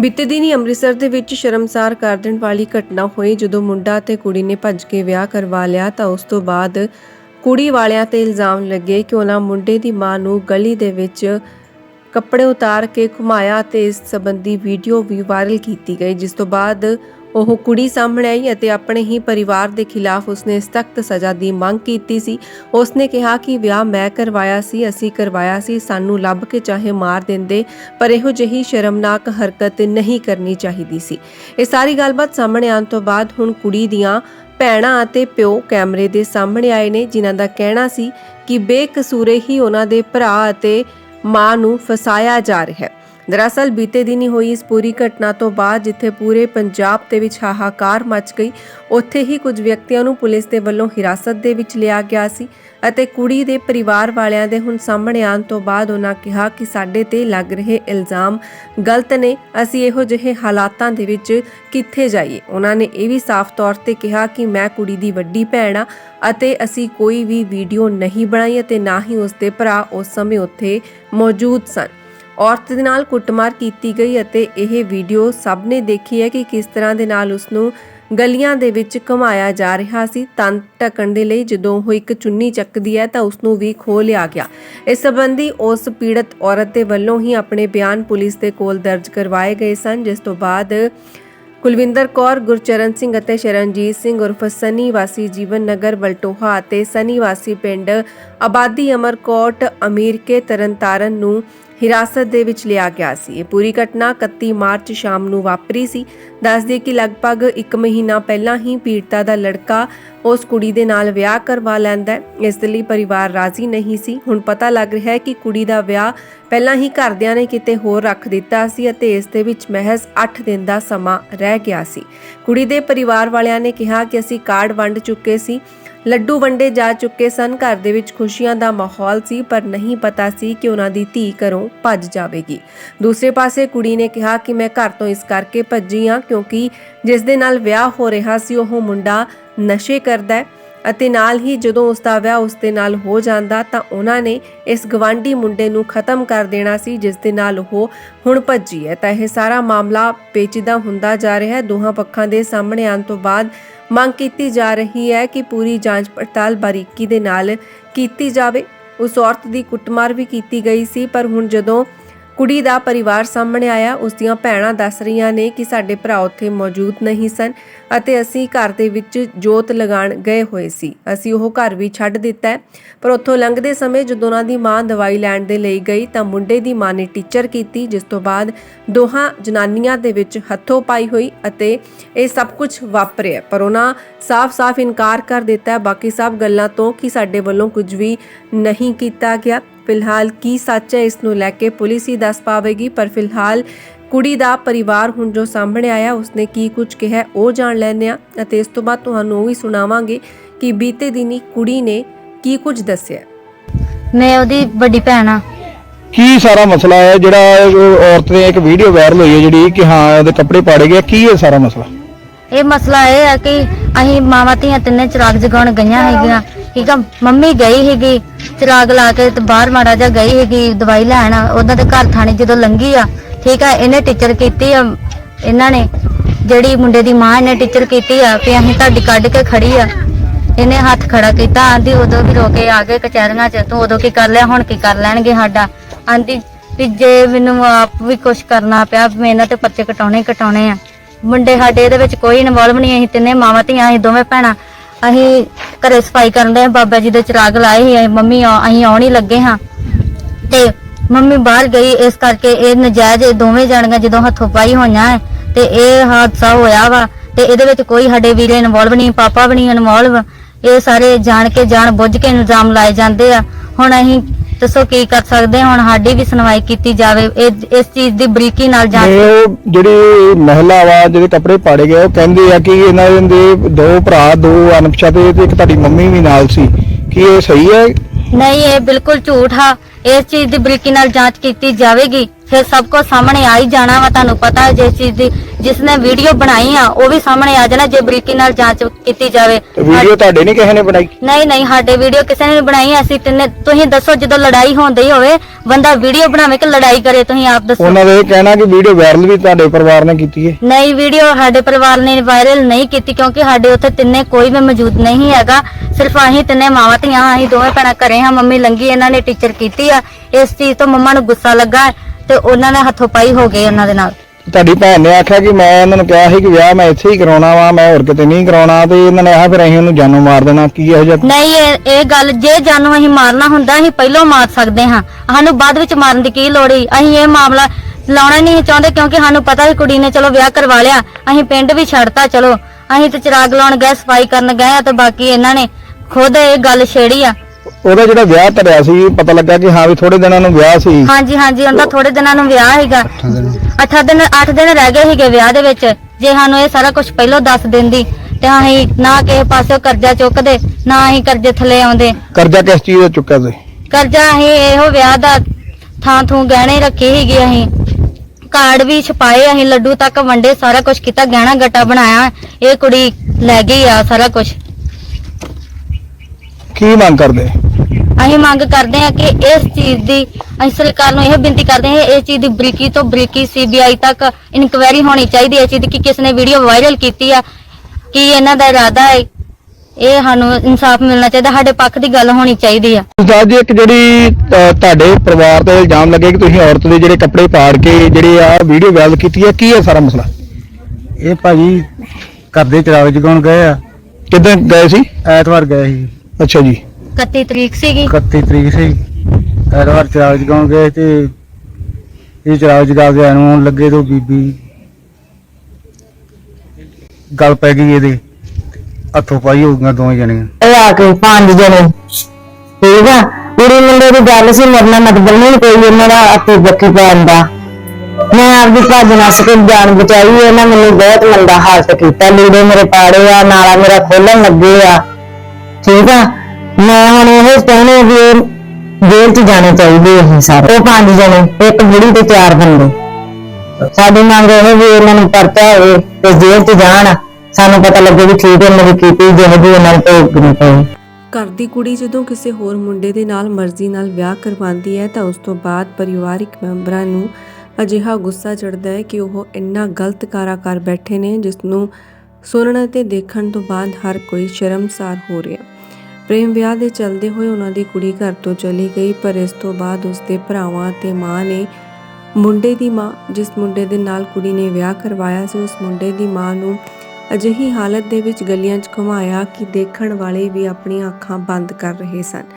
ਬੀਤੇ ਦਿਨੀ ਅੰਮ੍ਰਿਤਸਰ ਦੇ ਵਿੱਚ ਸ਼ਰਮਸਾਰ ਕਰ ਦੇਣ ਵਾਲੀ ਘਟਨਾ ਹੋਈ। ਜਦੋਂ ਮੁੰਡਾ ਤੇ ਕੁੜੀ ਨੇ ਭੱਜ ਕੇ ਵਿਆਹ ਕਰਵਾ ਲਿਆ ਤਾਂ ਉਸ ਤੋਂ ਬਾਅਦ ਕੁੜੀ ਵਾਲਿਆਂ ਤੇ ਇਲਜ਼ਾਮ ਲੱਗੇ ਕਿ ਉਹਨਾਂ ਮੁੰਡੇ ਦੀ ਮਾਂ ਨੂੰ ਗਲੀ ਦੇ ਵਿੱਚ ਕੱਪੜੇ ਉਤਾਰ ਕੇ ਘੁਮਾਇਆ ਤੇ ਇਸ ਸੰਬੰਧੀ ਵੀਡੀਓ ਵੀ ਵਾਇਰਲ ਕੀਤੀ ਗਈ, ਜਿਸ ਤੋਂ ਬਾਅਦ ਉਹ ਕੁੜੀ ਸਾਹਮਣੇ ਆਈ ਅਤੇ ਆਪਣੇ ਹੀ ਪਰਿਵਾਰ ਦੇ ਖਿਲਾਫ ਉਸਨੇ ਸਖਤ ਸਜ਼ਾ ਦੀ ਮੰਗ ਕੀਤੀ ਸੀ। ਉਸਨੇ ਕਿਹਾ ਕਿ ਵਿਆਹ ਮੈਂ ਕਰਵਾਇਆ ਸੀ, ਅਸੀਂ ਕਰਵਾਇਆ ਸੀ, ਸਾਨੂੰ ਲੱਭ ਕੇ ਚਾਹੇ ਮਾਰ ਦਿੰਦੇ, ਪਰ ਇਹੋ ਜਿਹੀ ਸ਼ਰਮਨਾਕ ਹਰਕਤ ਨਹੀਂ ਕਰਨੀ ਚਾਹੀਦੀ ਸੀ। ਇਹ ਸਾਰੀ ਗੱਲਬਾਤ ਸਾਹਮਣੇ ਆਉਣ ਤੋਂ ਬਾਅਦ ਹੁਣ ਕੁੜੀ ਦੀਆਂ ਭੈਣਾਂ ਅਤੇ ਪਿਓ ਕੈਮਰੇ ਦੇ ਸਾਹਮਣੇ ਆਏ ਨੇ, ਜਿਨ੍ਹਾਂ ਦਾ ਕਹਿਣਾ ਸੀ ਕਿ ਬੇਕਸੂਰੇ ਹੀ ਉਹਨਾਂ ਦੇ ਭਰਾ ਅਤੇ ਮਾਂ ਨੂੰ ਫਸਾਇਆ ਜਾ ਰਿਹਾ ਹੈ। ਦਰਅਸਲ ਬੀਤੇ ਦਿਨੀ ਹੋਈ ਇਸ ਪੂਰੀ ਘਟਨਾ ਤੋਂ ਬਾਅਦ ਜਿੱਥੇ ਪੂਰੇ ਪੰਜਾਬ ਦੇ ਵਿੱਚ ਹਾਹਾਕਾਰ ਮਚ ਗਈ, ਉੱਥੇ ਹੀ ਕੁਝ ਵਿਅਕਤੀਆਂ ਨੂੰ ਪੁਲਿਸ ਦੇ ਵੱਲੋਂ ਹਿਰਾਸਤ ਦੇ ਵਿੱਚ ਲਿਆ ਗਿਆ ਸੀ ਅਤੇ ਕੁੜੀ ਦੇ ਪਰਿਵਾਰ ਵਾਲਿਆਂ ਦੇ ਹੁਣ ਸਾਹਮਣੇ ਆਉਣ ਤੋਂ ਬਾਅਦ ਉਹਨਾਂ ਕਿਹਾ ਕਿ ਸਾਡੇ ਤੇ ਲੱਗ ਰਹੇ ਇਲਜ਼ਾਮ ਗਲਤ ਨੇ, ਅਸੀਂ ਇਹੋ ਜਿਹੇ ਹਾਲਾਤਾਂ ਦੇ ਵਿੱਚ ਕਿੱਥੇ ਜਾਈਏ? ਉਹਨਾਂ ਨੇ ਇਹ ਵੀ ਸਾਫ਼ ਤੌਰ ਤੇ ਕਿਹਾ ਕਿ ਮੈਂ ਕੁੜੀ ਦੀ ਵੱਡੀ ਭੈਣ ਆ ਅਤੇ ਅਸੀਂ ਕੋਈ ਵੀ ਵੀਡੀਓ ਨਹੀਂ ਬਣਾਈ ਅਤੇ ਨਾ ਹੀ ਉਸ ਦੇ ਭਰਾ ਉਸ ਸਮੇਂ ਉੱਥੇ ਮੌਜੂਦ ਸਨ। ਔਰਤ ਦੇ ਨਾਲ ਕੁੱਟਮਾਰ ਕੀਤੀ ਗਈ ਅਤੇ ਇਹ ਵੀਡੀਓ ਸਭ ਨੇ ਦੇਖੀ ਹੈ ਕਿ ਕਿਸ ਤਰ੍ਹਾਂ ਦੇ ਨਾਲ ਉਸ ਨੂੰ ਗਲੀਆਂ ਦੇ ਵਿੱਚ ਘੁਮਾਇਆ ਜਾ ਰਿਹਾ ਸੀ। ਤਨ ਢਕਣ ਦੇ ਲਈ ਜਦੋਂ ਉਹ ਇੱਕ ਚੁੰਨੀ ਚੱਕਦੀ ਹੈ ਤਾਂ ਉਸ ਨੂੰ ਵੀ ਖੋਹ ਲਿਆ ਗਿਆ। ਇਸ ਸੰਬੰਧੀ ਉਸ ਪੀੜਤ ਔਰਤ ਦੇ ਵੱਲੋਂ ਹੀ ਆਪਣੇ ਬਿਆਨ ਪੁਲਿਸ ਦੇ ਕੋਲ ਦਰਜ ਕਰਵਾਏ ਗਏ ਸਨ, ਜਿਸ ਤੋਂ ਬਾਅਦ ਕੁਲਵਿੰਦਰ ਕੌਰ, ਗੁਰਚਰਨ ਸਿੰਘ ਅਤੇ ਸ਼ਰਨਜੀਤ ਸਿੰਘ ਉਰਫ ਸਨੀ ਵਾਸੀ ਜੀਵਨ ਨਗਰ, ਬਲਟੋਹਾ ਅਤੇ ਸਨੀ ਵਾਸੀ ਪਿੰਡ ਆਬਾਦੀ ਅਮਰਕੋਟ ਅਮੀਰਕੇ ਤਰਨਤਾਰਨ ਨੂੰ ਹਿਰਾਸਤ ਦੇ ਵਿੱਚ ਲਿਆ ਗਿਆ ਸੀ। ਇਹ ਪੂਰੀ ਘਟਨਾ 31 ਮਾਰਚ ਸ਼ਾਮ ਨੂੰ ਵਾਪਰੀ ਸੀ। ਦੱਸ ਕਿ ਲਗਭਗ 1 ਮਹੀਨਾ ਪਹਿਲਾਂ ਹੀ ਪੀੜਤਾ ਦਾ ਲੜਕਾ ਉਸ ਕੁੜੀ ਦੇ ਨਾਲ ਵਿਆਹ ਕਰਵਾ ਲੈਂਦਾ ਹੈ। ਇਸ ਦੇ ਲਈ ਪਰਿਵਾਰ ਰਾਜ਼ੀ ਨਹੀਂ ਸੀ। ਹੁਣ ਪਤਾ ਲੱਗ ਰਿਹਾ ਹੈ ਕਿ ਕੁੜੀ ਦਾ ਵਿਆਹ ਪਹਿਲਾਂ ਹੀ ਘਰਦਿਆਂ ਨੇ ਕਿਤੇ ਹੋਰ ਰੱਖ ਦਿੱਤਾ ਸੀ ਅਤੇ ਇਸ ਦੇ ਵਿੱਚ ਮਹਿਜ਼ 8 ਦਿਨ ਦਾ ਸਮਾਂ ਰਹਿ ਗਿਆ ਸੀ। ਕੁੜੀ ਦੇ ਪਰਿਵਾਰ ਵਾਲਿਆਂ ਨੇ ਕਿਹਾ ਕਿ ਅਸੀਂ ਕਾਰਡ ਵੰਡ ਚੁੱਕੇ ਸੀ। ਲੱਡੂ ਵੰਡੇ ਜਾ ਚੁੱਕੇ ਸਨ। ਘਰ ਦੇ ਵਿੱਚ ਖੁਸ਼ੀਆਂ ਦਾ ਮਾਹੌਲ ਸੀ, ਪਰ ਨਹੀਂ ਪਤਾ ਸੀ ਕਿ ਉਹਨਾਂ ਦੀ ਧੀ ਘਰੋਂ ਭੱਜ ਜਾਵੇਗੀ। ਦੂਸਰੇ ਪਾਸੇ ਕੁੜੀ ਨੇ ਕਿਹਾ ਕਿ ਮੈਂ ਘਰ ਤੋਂ ਇਸ ਕਰਕੇ ਭੱਜੀ ਹਾਂ ਕਿਉਂਕਿ ਜਿਸ ਦੇ ਨਾਲ ਵਿਆਹ ਹੋ ਰਿਹਾ ਸੀ, ਉਹ ਮੁੰਡਾ ਨਸ਼ੇ ਕਰਦਾ ਅਤੇ ਨਾਲ ਹੀ ਜਦੋਂ ਉਸ ਦਾ ਵਿਆਹ ਉਸ ਦੇ ਨਾਲ ਹੋ ਜਾਂਦਾ ਤਾਂ ਉਹਨਾਂ ਨੇ ਇਸ ਗਵਾਂਢੀ ਮੁੰਡੇ ਨੂੰ ਖਤਮ ਕਰ ਦੇਣਾ ਸੀ, ਜਿਸ ਦੇ ਨਾਲ ਉਹ ਹੁਣ ਭੱਜੀ ਹੈ। ਤਾਂ ਇਹ ਸਾਰਾ ਮਾਮਲਾ ਪੇਚੀਦਾ ਹੁੰਦਾ ਜਾ ਰਿਹਾ ਹੈ। ਦੋਹਾਂ ਪੱਖਾਂ ਦੇ ਸਾਹਮਣੇ ਆਉਣ ਤੋਂ ਬਾਅਦ ਮੰਗ ਕੀਤੀ ਜਾ ਰਹੀ ਹੈ ਕਿ ਪੂਰੀ ਜਾਂਚ ਪੜਤਾਲ ਬਾਰੀਕੀ ਦੇ ਨਾਲ ਕੀਤੀ ਜਾਵੇ। ਉਸ ਔਰਤ ਦੀ ਕੁੱਟਮਾਰ ਵੀ ਕੀਤੀ ਗਈ ਸੀ, ਪਰ ਹੁਣ ਜਦੋਂ ਕੁੜੀ ਦਾ ਪਰਿਵਾਰ ਸਾਹਮਣੇ ਆਇਆ ਉਸ ਦੀਆਂ ਭੈਣਾਂ ਦੱਸ ਰਹੀਆਂ ਨੇ ਕਿ ਸਾਡੇ ਭਰਾ ਉੱਥੇ ਮੌਜੂਦ ਨਹੀਂ ਸਨ ਅਤੇ ਅਸੀਂ ਘਰ ਦੇ ਵਿੱਚ ਜੋਤ ਲਗਾਉਣ ਗਏ ਹੋਏ ਸੀ। ਅਸੀਂ ਉਹ ਘਰ ਵੀ ਛੱਡ ਦਿੱਤਾ ਪਰ ਉੱਥੋਂ ਲੰਘਦੇ ਸਮੇਂ ਜਦੋਂ ਉਹਨਾਂ ਦੀ ਮਾਂ ਦਵਾਈ ਲੈਣ ਦੇ ਲਈ ਗਈ ਤਾਂ ਮੁੰਡੇ ਦੀ ਮਾਂ ਨੇ ਟੀਚਰ ਕੀਤੀ, ਜਿਸ ਤੋਂ ਬਾਅਦ ਦੋਹਾਂ ਜਨਾਨੀਆਂ ਦੇ ਵਿੱਚ ਹੱਥੋਂ ਪਾਈ ਹੋਈ ਅਤੇ ਇਹ ਸਭ ਕੁਝ ਵਾਪਰਿਆ ਪਰ ਉਹਨਾਂ ਸਾਫ਼-ਸਾਫ਼ ਇਨਕਾਰ ਕਰ ਦਿੱਤਾ ਬਾਕੀ ਸਭ ਗੱਲਾਂ ਤੋਂ ਕਿ ਸਾਡੇ ਵੱਲੋਂ ਕੁਝ ਵੀ ਨਹੀਂ ਕੀਤਾ ਗਿਆ। ਫਿਲਹਾਲ ਕੀ ਸੱਚ ਹੈ ਇਸ ਨੂੰ ਲੈ ਕੇ ਪੁਲਿਸ ਹੀ ਦੱਸ ਪਾਵੇਗੀ ਪਰ ਫਿਲਹਾਲ ਕੁੜੀ ਦਾ ਪਰਿਵਾਰ ਹੁਣ ਜੋ ਸਾਹਮਣੇ ਆਇਆ ਉਸਨੇ ਕੀ ਕੁਝ ਕਿਹਾ ਉਹ ਜਾਣ ਲੈਂਦੇ ਆ ਅਤੇ ਇਸ ਤੋਂ ਬਾਅਦ ਤੁਹਾਨੂੰ ਉਹ ਵੀ ਸੁਣਾਵਾਂਗੇ ਕਿ ਬੀਤੇ ਦਿਨੀ ਕੁੜੀ ਨੇ ਕੀ ਕੁਝ ਦੱਸਿਆ। ਮੈਂ ਉਹਦੀ ਵੱਡੀ ਭੈਣ ਆ ਕੀ ਸਾਰਾ ਮਸਲਾ ਹੈ? ਜਿਹੜਾ ਉਹ ਔਰਤ ਦੇ ਇੱਕ ਵੀਡੀਓ ਵਾਇਰਲ ਹੋਈ ਹੈ ਜਿਹੜੀ ਕਿ ਹਾਂ ਉਹਦੇ ਕੱਪੜੇ ਪਾੜੇ ਗਏ ਕੀ ਹੈ ਸਾਰਾ ਮਸਲਾ? ਇਹ ਮਸਲਾ ਇਹ ਆ ਕਿ ਅਸੀਂ ਮਾਵਾਂ ਧੀਆਂ ਤਿੰਨੇ ਚਿਰਾਗ ਜਗਾਉਣ ਗਈਆਂ ਹੈਗੀਆਂ। ਠੀਕ ਆ? ਮੰਮੀ ਗਈ ਹੈਗੀ ਚਿਰਾਗ ਲਾ ਕੇ ਤੇ ਬਾਹਰ ਮਾੜਾ ਜਿਹਾ ਗਈ ਹੈਗੀ ਦਵਾਈ ਲੈਣ। ਉਹਨਾਂ ਦੇ ਘਰ ਥਾਣੇ ਜਦੋਂ ਲੰਗੀ ਆ, ਠੀਕ ਆ, ਇਹਨੇ ਟੀਚਰ ਕੀਤੀ ਆ, ਇਹਨਾਂ ਨੇ, ਜਿਹੜੀ ਮੁੰਡੇ ਦੀ ਮਾਂ ਇਹਨੇ ਟੀਚਰ ਕੀਤੀ ਆ, ਵੀ ਅਸੀਂ ਤੁਹਾਡੀ ਕੱਢ ਕੇ ਖੜੀ ਆ। ਇਹਨੇ ਹੱਥ ਖੜਾ ਕੀਤਾ, ਆਂਦੀ ਉਦੋਂ ਵੀ ਰੋ ਕੇ ਆ ਗਏ ਕਚਹਿਰੀਆਂ 'ਚ, ਤੂੰ ਉਦੋਂ ਕੀ ਕਰ ਲਿਆ, ਹੁਣ ਕੀ ਕਰ ਲੈਣਗੇ ਸਾਡਾ? ਆਂਦੀ ਵੀ ਜੇ ਮੈਨੂੰ ਆਪ ਵੀ ਕੁਝ ਕਰਨਾ ਪਿਆ ਮੈਂ ਇਹਨਾਂ ਤੇ ਪਰਚੇ ਕਟਾਉਣੇ ਕਟਾਉਣੇ ਆ। ਮੁੰਡੇ ਸਾਡੇ ਇਹਦੇ ਵਿੱਚ ਕੋਈ ਇਨਵੋਲਵ ਨਹੀਂ, ਅਸੀਂ ਤਿੰਨੇ ਮਾਵਾਂ ਧੀਆਂ, ਅਸੀਂ ਦੋਵੇਂ ਭੈਣਾਂ। ਅਸੀਂ ਘਰੇ ਸਫ਼ਾਈ ਕਰਨ ਦੇ ਬਾਬਾ ਜੀ ਦੇ ਚਿਰਾਗ ਲਾਏ ਸੀ, ਅਸੀਂ ਮੰਮੀ ਆ- ਅਸੀਂ ਆਉਣ ਹੀ ਲੱਗੇ ਹਾਂ। ਤੇ ਮੰਮੀ ਬਾਹਰ ਗਈ, ਇਸ ਕਰਕੇ ਇਹ ਨਜਾਇਜ਼ ਇਹ ਦੋਵੇਂ ਜਾਣੀਆਂ ਜਦੋਂ ਹੱਥੋਂ ਪਾਈ ਹੋਈਆਂ ਹੈ ਤੇ ਇਹ ਹਾਦਸਾ ਹੋਇਆ ਵਾ, ਤੇ ਇਹਦੇ ਵਿੱਚ ਕੋਈ ਸਾਡੇ ਵੀਰੇ ਇਨਵੋਲਵ ਨਹੀਂ, ਪਾਪਾ ਵੀ ਨਹੀਂ ਇਨਵੋਲਵ ਇਹ ਸਾਰੇ ਜਾਣ ਕੇ ਜਾਣ ਬੁੱਝ ਕੇ ਇਲਜ਼ਾਮ ਲਾਏ ਜਾਂਦੇ ਆ। ਹੁਣ ਅਸੀਂ ਦੱਸੋ ਕੀ ਕਰ ਸਕਦੇ? ਹੁਣ ਸਾਡੀ ਵੀ ਸੁਣਵਾਈ ਕੀਤੀ ਜਾਵੇ। ਇਹ ਇਸ ਚੀਜ਼ ਦੀ ਬਰੀਕੀ ਨਾਲ ਜਾਂਚ ਉਹ ਜਿਹੜੀ ਮਹਿਲਾ ਵਾ ਜਿਹਦੇ ਕੱਪੜੇ ਪਾੜੇ ਗਏ ਉਹ ਕਹਿੰਦੇ ਆ ਕਿ ਇਹਨਾਂ ਦੇ ਦੋ ਭਰਾ ਦੋ ਅਣਪਛਾਤੇ ਤੇ ਇੱਕ ਤੁਹਾਡੀ ਮੰਮੀ ਵੀ ਨਾਲ ਸੀ। ਕੀ ਇਹ ਸਹੀ ਹੈ? ਨਹੀਂ ਇਹ ਬਿਲਕੁਲ ਝੂਠ ਆ। ਇਸ ਚੀਜ਼ ਦੀ ਬਰੀਕੀ ਨਾਲ ਜਾਂਚ ਕੀਤੀ ਜਾਵੇਗੀ। ਫਿਰ ਸਭ ਕੁਝ ਸਾਹਮਣੇ ਆ ਹੀ ਜਾਣਾ ਵਾ ਤੁਹਾਨੂੰ ਪਤਾ ਹੈ ਜਿਸ ਚੀਜ਼ ਦੀ ਜਿਸ ਨੇ ਵੀਡੀਓ ਬਣਾਈ ਆ ਉਹ ਵੀ ਸਾਹਮਣੇ ਆ ਜਾਣਾ ਜੇ ਬਰੀਕੀ ਨਾਲ ਜਾਂਚ ਕੀਤੀ ਜਾਵੇ। ਵੀਡੀਓ ਤੁਹਾਡੇ ਨਹੀਂ ਕਿਸੇ ਨੇ ਬਣਾਈ? ਨਹੀਂ ਨਹੀਂ ਸਾਡੇ ਵੀਡੀਓ ਕਿਸੇ ਨੇ ਨੀ ਬਣਾਈ ਅਸੀਂ ਤਿੰਨੇ ਤੁਸੀਂ ਦੱਸੋ ਜਦੋਂ ਲੜਾਈ ਹੁੰਦੀ ਹੋਵੇ ਬੰਦਾ ਵੀਡੀਓ ਬਣਾਵੇ ਕਿ ਲੜਾਈ ਕਰੇ ਤੁਸੀਂ ਆਪ ਦੱਸੋ। ਉਹਨਾਂ ਦਾ ਇਹ ਕਹਿਣਾ ਕਿ ਵੀਡੀਓ ਵਾਇਰਲ ਵੀ ਤੁਹਾਡੇ ਪਰਿਵਾਰ ਨੇ ਕੀਤੀ ਹੈ। ਨਹੀਂ ਵੀਡੀਓ ਸਾਡੇ ਪਰਿਵਾਰ ਨੇ ਵਾਇਰਲ ਨਹੀਂ ਕੀਤੀ ਕਿਉਂਕਿ ਸਾਡੇ ਉੱਥੇ ਤਿੰਨੇ ਕੋਈ ਵੀ ਮੌਜੂਦ ਨਹੀਂ ਹੈਗਾ। ਸਿਰਫ ਅਸੀਂ ਤਿੰਨੇ ਮਾਵਾਂ ਧੀਆਂ ਅਸੀਂ ਦੋਵੇਂ ਭੈਣਾਂ ਘਰੇ ਹਾਂ ਮੰਮੀ ਲੰਗੀ ਇਹਨਾਂ ਨੇ ਟੀਚਰ ਕੀਤੀ ਆ। ਇਸ ਚੀਜ਼ ਤੋਂ ਮੰਮਾ ਨੂੰ ਗੁੱਸਾ ਲੱਗਾ ਤੇ ਉਹਨਾਂ ਨੇ ਹੱਥੋਂ ਪਾਈ ਹੋ ਗਏ ਉਹਨਾਂ ਦੇ ਨਾਲ। ਤੁਹਾਡੀ ਭੈਣ ਨੇ ਆਖਿਆ ਕਿ ਮੈਂ ਇਹਨਾਂ ਨੂੰ ਕਿਹਾ ਸੀ ਕਿ ਵਿਆਹ ਮੈਂ ਇੱਥੇ ਹੀ ਕਰਾਉਣਾ ਵਾ ਮੈਂ ਹੋਰ ਕਿਤੇ ਨਹੀਂ ਕਰਾਉਣਾ ਤੇ ਇਹਨਾਂ ਨੇ ਆਹ ਫਿਰ ਅਸੀਂ ਉਹਨੂੰ ਜਾਨੋਂ ਮਾਰ ਦੇਣਾ ਕੀ ਇਹੋ ਜਿਹਾ ਨਹੀਂ ਇਹ ਇਹ ਗੱਲ ਜੇ ਜਾਨੂੰ ਅਸੀਂ ਮਾਰਨਾ ਹੁੰਦਾ ਅਸੀਂ ਪਹਿਲਾਂ ਮਾਰ ਸਕਦੇ ਹਾਂ। ਸਾਨੂੰ ਬਾਅਦ ਵਿੱਚ ਮਾਰਨ ਦੀ ਕੀ ਲੋੜ ਹੈ ਅਸੀਂ ਇਹ ਮਾਮਲਾ ਲਾਉਣਾ ਨਹੀਂ ਚਾਹੁੰਦੇ ਕਿਉਂਕਿ ਸਾਨੂੰ ਪਤਾ ਸੀ ਕੁੜੀ ਨੇ ਚਲੋ ਵਿਆਹ ਕਰਵਾ ਲਿਆ ਅਸੀਂ ਪਿੰਡ ਵੀ ਛੱਡਤਾ ਚਲੋ। ਅਸੀਂ ਤੇ ਚਿਰਾਗ ਲਾਉਣ ਗਏ ਸਫ਼ਾਈ ਕਰਨ ਗਏ ਆ ਤੇ ਬਾਕੀ ਇਹਨਾਂ ਨੇ ਖੁਦ ਇਹ ਗੱਲ ਛੇੜੀ ਆ। ਉਹਦਾ ਜਿਹੜਾ ਵਿਆਹ ਧਰਿਆ ਸੀ ਪਤਾ ਲੱਗਾ ਕਿ ਹਾਂ ਵੀ ਥੋੜੇ ਦਿਨਾਂ ਨੂੰ ਵਿਆਹ ਸੀ। ਹਾਂਜੀ ਹਾਂਜੀ ਉਹਦਾ ਥੋੜੇ ਦਿਨਾਂ ਨੂੰ ਵਿਆਹ ਹੈਗਾ 8 ਦਿਨ 8 ਦਿਨ ਰਹਿ ਗਏ ਸੀਗੇ ਵਿਆਹ ਦੇ ਵਿੱਚ। ਜੇ ਸਾਨੂੰ ਇਹ ਸਾਰਾ ਕੁਝ ਪਹਿਲਾਂ ਦੱਸ ਦਿੰਦੀ ਤੇ ਅਸੀਂ ਨਾ ਕਿਸੇ ਪਾਸੇ ਕਰਜ਼ਾ ਚੁੱਕਦੇ ਨਾ ਅਸੀਂ ਕਰਜ਼ੇ ਥੱਲੇ ਆਉਂਦੇ। ਕਰਜ਼ਾ ਕਿਸ ਚੀਜ਼ ਦਾ ਚੁੱਕਿਆ ਸੀ ਕਰਜ਼ਾ ਅਸੀਂ ਇਹੋ ਵਿਆਹ ਦਾ ਥਾਂ ਥੂ ਗਹਿਣੇ ਰੱਖੇ ਸੀਗੇ ਅਸੀਂ। ਕਾਰਡ ਵੀ ਛਪਾਏ ਅਸੀਂ ਲੱਡੂ ਤੱਕ ਵੰਡੇ ਸਾਰਾ ਕੁਝ ਕੀਤਾ ਗਹਿਣਾ ਗੱਟਾ ਬਣਾਇਆ ਇਹ ਕੁੜੀ ਲੈ ਗਈ ਆ ਸਾਰਾ ਕੁਝ ਕੀ ਮੰਗ ਕਰਦੇ? ਅਸੀਂ ਮੰਗ ਕਰਦੇ ਹਾਂ ਕਿ ਇਸ ਚੀਜ਼ ਦੀ ਅਸੀਂ ਸਰਕਾਰ ਨੂੰ ਇਹ ਬੇਨਤੀ ਕਰਦੇ ਹਾਂ ਇਸ ਚੀਜ਼ ਦੀ ਬਰੀਕੀ ਤੋਂ ਬਰੀਕੀ ਸੀਬੀਆਈ ਤੱਕ ਇਨਕੁਆਇਰੀ ਹੋਣੀ ਚਾਹੀਦੀ ਹੈ ਇਸ ਚੀਜ਼ ਦੀ ਕਿ ਕਿਸ ਨੇ ਵੀਡੀਓ ਵਾਇਰਲ ਕੀਤੀ ਆ ਕੀ ਇਹਨਾਂ ਦਾ ਇਰਾਦਾ ਹੈ ਇਹ ਸਾਨੂੰ ਇਨਸਾਫ ਮਿਲਣਾ ਚਾਹੀਦਾ ਸਾਡੇ ਪੱਖ ਦੀ ਗੱਲ ਹੋਣੀ ਚਾਹੀਦੀ ਆ। ਉਸਤਾਦ ਜੀ ਇੱਕ ਜਿਹੜੀ ਤੁਹਾਡੇ ਪਰਿਵਾਰ ਤੇ ਇਲਜ਼ਾਮ ਲੱਗੇ ਕਿ ਤੁਸੀਂ ਔਰਤ ਦੇ ਜਿਹੜੇ ਕੱਪੜੇ ਪਾੜ ਕੇ ਜਿਹੜੇ ਆ ਵੀਡੀਓ ਵਾਇਰਲ ਕੀਤੀ ਹੈ ਕੀ ਹੈ ਸਾਰਾ ਮਸਲਾ? ਇਹ ਭਾਜੀ ਘਰ ਦੇ ਚਰਾਗ ਜਗਾਉਣ ਗਏ ਆ। ਕਿੱਦਾਂ ਗਏ ਸੀ? ਐਤਵਾਰ ਗਏ ਸੀ। ਅੱਛਾ ਜੀ। 31 ਤਰੀਕ ਸੀਗੀ। 31 ਤਰੀਕ ਸੀ। ਐਤਵਾਰ ਚਰਾਗ ਜਗਾਉਣ ਗਏ ਤੇ ਇਹ ਚਰਾਗ ਜਗਾ ਕੇ ਆਉਣ ਲੱਗੇ ਤੋਂ ਬੀਬੀ ਗੱਲ ਪੈ ਗਈ ਇਹਦੇ। ਹੱਥੋਂ ਪਾਈ ਹੋ ਗਈਆਂ ਦੋਵੇਂ ਜਣੀਆਂ। ਇਹ ਆ ਕੇ ਪੰਜ ਜਣੇ। ਠੀਕ ਆ? ਕੁੜੀ ਮੁੰਡੇ ਦੀ ਗੱਲ ਸੀ ਮੇਰੇ ਨਾਲ ਮਤਲਬ ਨਹੀਂ ਕੋਈ ਇਹਨਾਂ ਦਾ ਆਪੇ ਬੱਕੀ ਪੈਣ ਦਾ। ਮੈਂ ਆਪਦੀ ਭੱਜ ਨੱਸ ਕੇ ਜਾਨ ਬਚਾਈ ਇਹਨਾਂ ਮੈਨੂੰ ਬਹੁਤ ਮੰਦਾ ਹਾਲਤ ਕੀਤਾ। ਲੀੜੇ ਮੇਰੇ ਪਾੜੇ ਆ ਨਾਲਾ ਮੇਰਾ ਖੋਲਣ ਲੱਗੇ ਆ। ਠੀਕ ਆ? ਮੈਂ ਹੁਣ ਇਹ ਚਾਹੁੰਦੀ ਵੀ ਜੇਲ੍ਹ 'ਚ ਜਾਣੇ ਚਾਹੀਦੇ ਇਹ ਸਾਰੇ। ਉਹ ਪੰਜ ਜਣੇ, ਇੱਕ ਬੁੜੀ ਤੇ ਚਾਰ ਬੰਦੇ। ਸਾਡੀ ਮੰਗ ਇਹ ਵੀ ਇਹਨਾਂ ਨੂੰ ਪਰਚਾ ਹੋਵੇ ਤੇ ਜੇਲ੍ਹ 'ਚ ਜਾਣ। ਸਾਨੂੰ ਪਤਾ ਲੱਗੇ ਵੀ ਠੀਕ ਹੈ ਮੇਰੀ ਕੀਤੀ ਜਿਹੋ ਜਿਹੀ ਇਹਨਾਂ ਨੂੰ ਭੋਗਣੀ ਪਈ ਘਰ ਦੀ ਕੁੜੀ ਜਦੋਂ ਕਿਸੇ ਹੋਰ ਮੁੰਡੇ ਦੇ ਨਾਲ ਮਰਜ਼ੀ ਨਾਲ ਵਿਆਹ ਕਰਵਾਉਂਦੀ ਹੈ ਤਾਂ ਉਸ ਤੋਂ ਬਾਅਦ ਪਰਿਵਾਰਿਕ ਮੈਂਬਰਾਂ ਨੂੰ ਅਜਿਹਾ ਗੁੱਸਾ ਚੜਦਾ ਹੈ ਕਿ ਉਹ ਇੰਨਾ ਗਲਤ ਕਾਰਾ ਕਰ ਬੈਠੇ ਨੇ ਜਿਸ ਨੂੰ ਸੁਣਨ ਅਤੇ ਦੇਖਣ ਤੋਂ ਬਾਅਦ ਹਰ ਕੋਈ ਸ਼ਰਮਸਾਰ ਹੋ ਰਿਹਾ। ਪ੍ਰੇਮ ਵਿਆਹ ਦੇ ਚੱਲਦੇ ਹੋਏ ਉਹਨਾਂ ਦੀ ਕੁੜੀ ਘਰ ਤੋਂ ਚਲੀ ਗਈ, ਪਰ ਇਸ ਤੋਂ ਬਾਅਦ ਉਸਦੇ ਭਰਾਵਾਂ ਤੇ ਮਾਂ ਨੇ ਮੁੰਡੇ ਦੀ ਮਾਂ, ਜਿਸ ਮੁੰਡੇ ਦੇ ਨਾਲ ਕੁੜੀ ਨੇ ਵਿਆਹ ਕਰਵਾਇਆ ਸੀ, ਉਸ ਮੁੰਡੇ ਦੀ ਮਾਂ ਨੂੰ ਅਜਿਹੀ ਹਾਲਤ ਦੇ ਵਿੱਚ ਗਲੀਆਂ 'ਚ ਘੁਮਾਇਆ ਕਿ ਦੇਖਣ ਵਾਲੇ ਵੀ ਆਪਣੀਆਂ ਅੱਖਾਂ ਬੰਦ ਕਰ ਰਹੇ ਸਨ।